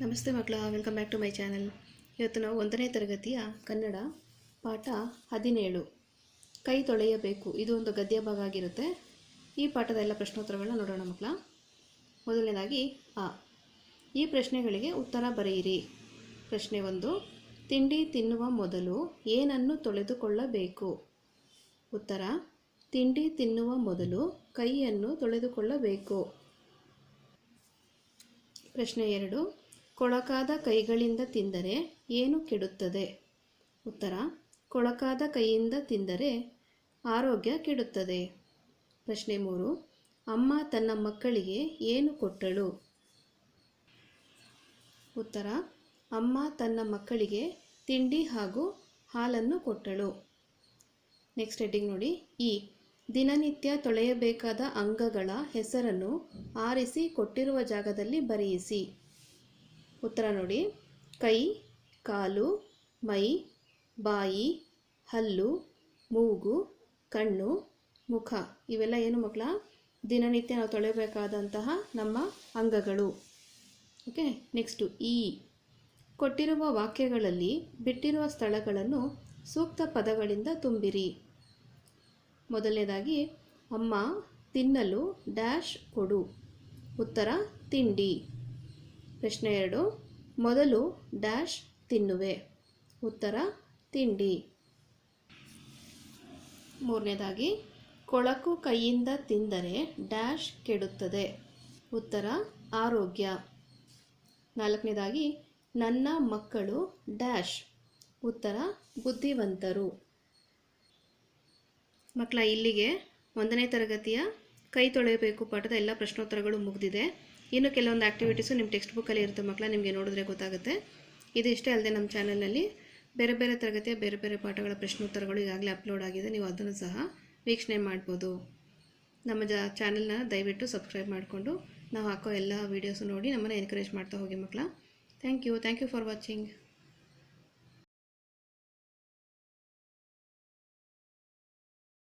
ನಮಸ್ತೆ ಮಕ್ಕಳ welcome back to my channel ಇವತ್ತು ನಾವು ಒಂದನೇ ತರಗತಿಯ ಕನ್ನಡ ಪಾಠ ಹದಿನೇಳು. ಕೈ ತೊಳೆಯಬೇಕು, ಇದು ಒಂದು ಗದ್ಯ ಭಾಗ ಆಗಿರುತ್ತೆ. ಈ ಪಾಠದ ಎಲ್ಲ ಪ್ರಶ್ನೋತ್ತರಗಳನ್ನ ನೋಡೋಣ ಮಕ್ಕಳ. ಮೊದಲನೇದಾಗಿ, ಆ. ಈ ಪ್ರಶ್ನೆಗಳಿಗೆ ಉತ್ತರ ಬರೆಯಿರಿ. ಪ್ರಶ್ನೆ ಒಂದು, ತಿಂಡಿ ತಿನ್ನುವ ಮೊದಲು ಏನನ್ನು ತೊಳೆದುಕೊಳ್ಳಬೇಕು? ಉತ್ತರ, ತಿಂಡಿ ತಿನ್ನುವ ಮೊದಲು ಕೈಯನ್ನು ತೊಳೆದುಕೊಳ್ಳಬೇಕು. ಪ್ರಶ್ನೆ ಎರಡು ಕೊಳಕಾದ ಕೈಗಳಿಂದ ತಿಂದರೆ ಏನು ಕೆಡುತ್ತದೆ? ಉತ್ತರ, ಕೊಳಕಾದ ಕೈಯಿಂದ ತಿಂದರೆ ಆರೋಗ್ಯ ಕೆಡುತ್ತದೆ. ಪ್ರಶ್ನೆ ಮೂರು, ಅಮ್ಮ ತನ್ನ ಮಕ್ಕಳಿಗೆ ಏನು ಕೊಟ್ಟಳು? ಉತ್ತರ, ಅಮ್ಮ ತನ್ನ ಮಕ್ಕಳಿಗೆ ತಿಂಡಿ ಹಾಗೂ ಹಾಲನ್ನು ಕೊಟ್ಟಳು. ನೆಕ್ಸ್ಟ್ ಹೆಡ್ಡಿಂಗ್ ನೋಡಿ. ಈ, ದಿನನಿತ್ಯ ತೊಳೆಯಬೇಕಾದ ಅಂಗಗಳ ಹೆಸರನ್ನು ಆರಿಸಿ ಕೊಟ್ಟಿರುವ ಜಾಗದಲ್ಲಿ ಬರೆಯಿಸಿ. ಉತ್ತರ ನೋಡಿ. ಕೈ, ಕಾಲು, ಮೈ, ಬಾಯಿ, ಹಲ್ಲು, ಮೂಗು, ಕಣ್ಣು, ಮುಖ. ಇವೆಲ್ಲ ಏನು ಮಕ್ಕಳ? ದಿನನಿತ್ಯ ನಾವು ತೊಳೆಯಬೇಕಾದಂತಹ ನಮ್ಮ ಅಂಗಗಳು. ಓಕೆ ನೆಕ್ಸ್ಟು ಈ. ಕೊಟ್ಟಿರುವ ವಾಕ್ಯಗಳಲ್ಲಿ ಬಿಟ್ಟಿರುವ ಸ್ಥಳಗಳನ್ನು ಸೂಕ್ತ ಪದಗಳಿಂದ ತುಂಬಿರಿ. ಮೊದಲನೇದಾಗಿ, ಅಮ್ಮ, ತಿನ್ನಲು ಡ್ಯಾಶ್ ಕೊಡು. ಉತ್ತರ, ತಿಂಡಿ. ಪ್ರಶ್ನೆ ಎರಡು. ಮೊದಲು ಡ್ಯಾಶ್ ತಿನ್ನುವೆ. ಉತ್ತರ, ತಿಂಡಿ. ಮೂರನೇದಾಗಿ, ಕೊಳಕು ಕೈಯಿಂದ ತಿಂದರೆ ಡ್ಯಾಶ್ ಕೆಡುತ್ತದೆ. ಉತ್ತರ, ಆರೋಗ್ಯ. ನಾಲ್ಕನೇದಾಗಿ, ನನ್ನ ಮಕ್ಕಳು ಡ್ಯಾಶ್ ಉತ್ತರ, ಬುದ್ಧಿವಂತರು. ಮಕ್ಕಳ ಇಲ್ಲಿಗೆ ಒಂದನೇ ತರಗತಿಯ ಕೈ ತೊಳೆಯಬೇಕು ಪಾಠದ ಎಲ್ಲ ಪ್ರಶ್ನೋತ್ತರಗಳು ಮುಗಿದಿದೆ. ಇನ್ನು ಕೆಲವೊಂದು ಆ್ಯಕ್ಟಿವಿಟೀಸು ನಿಮ್ಮ ಟೆಕ್ಸ್ಟ್ ಬುಕ್ಕಲ್ಲಿ ಇರುತ್ತೆ ಮಕ್ಕಳ ನಿಮಗೆ ನೋಡಿದ್ರೆ ಗೊತ್ತಾಗುತ್ತೆ. ಇದು ಇಷ್ಟೇ ಅಲ್ಲದೆ ನಮ್ಮ ಚಾನಲ್ನಲ್ಲಿ ಬೇರೆ ಬೇರೆ ತರಗತಿಯ ಬೇರೆ ಬೇರೆ ಪಾಠಗಳ ಪ್ರಶ್ನೋತ್ತರಗಳು ಈಗಾಗಲೇ ಅಪ್ಲೋಡ್ ಆಗಿದೆ, ನೀವು ಅದನ್ನು ಸಹ ವೀಕ್ಷಣೆ ಮಾಡ್ಬೋದು. ನಮ್ಮ ಜ ಚಾನಲ್ನ ದಯವಿಟ್ಟು ಸಬ್ಸ್ಕ್ರೈಬ್ ಮಾಡಿಕೊಂಡು ನಾವು ಹಾಕೋ ಎಲ್ಲ ವೀಡಿಯೋಸು ನೋಡಿ ನಮ್ಮನ್ನು ಎನ್ಕರೇಜ್ ಮಾಡ್ತಾ ಹೋಗಿ ಮಕ್ಕಳ thank you thank you for watching